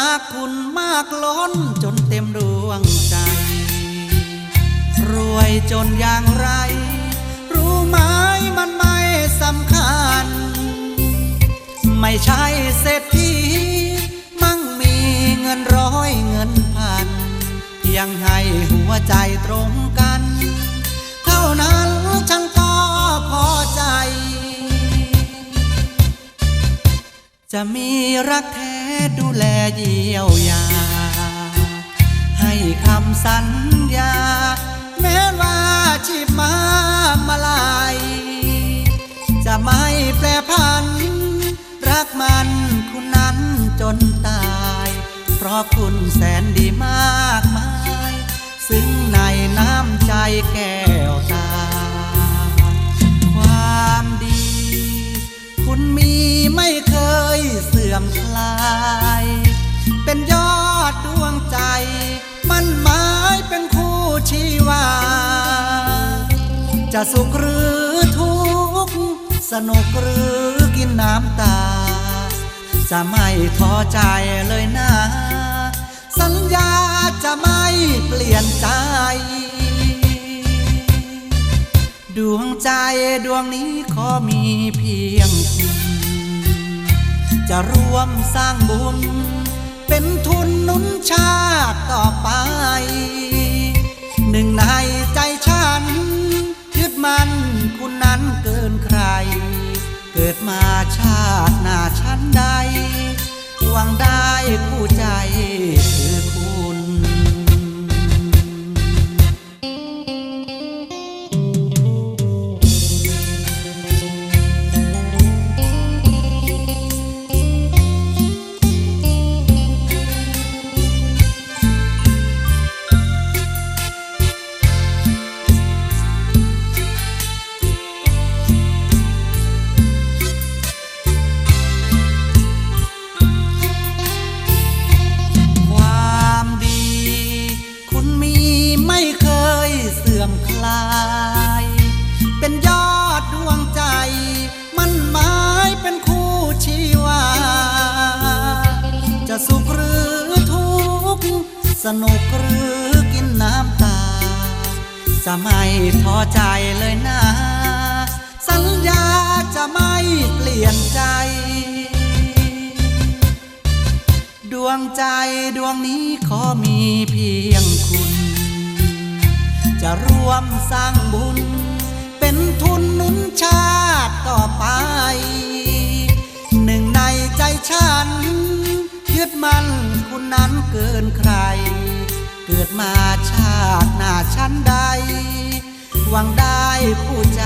รักคุณมากล้นจนเต็มดวงใจ รวยจนอย่างไร รู้ไหมมันไม่สำคัญ ไม่ใช่เศรษฐีมั่งมีเงินร้อยเงินพัน ยังให้หัวใจตรงกัน เท่านั้นฉันก็พอใจ จะมีรักแท้ ดูแลเยียวยา ให้คำสัญญา แม้ว่าชีพมามาลาย จะไม่แปรพัน รักมันคุณนั้นจนตาย เพราะคุณแสนดีมากมายซึ่งในน้ำใจแก้วตา ความดี คุณมีไม่เคยเสื่อมคลาย จะสุขหรือทุกข์สนุกหรือกินน้ำตา จะไม่ท้อใจเลยนะ สัญญาจะไม่เปลี่ยนใจ ดวงใจดวงนี้ขอมีเพียงคุณจะร่วมสร้างบุญ เป็นทุนหนุนชาติต่อไป หนึ่งในใจาชั้นใดหวังได้ผู้ใจ สนุกหรือกินน้ำตา จะไม่ท้อใจเลยนะ สัญญาจะไม่เปลี่ยนใจ ดวงใจดวงนี้ขอมีเพียงคุณ จะร่วมสร้างบุญ เป็นทุนหนุน นั้นเกินใคร เกิดมาชาติหน้าชั้นใด หวังได้ผู้ใจ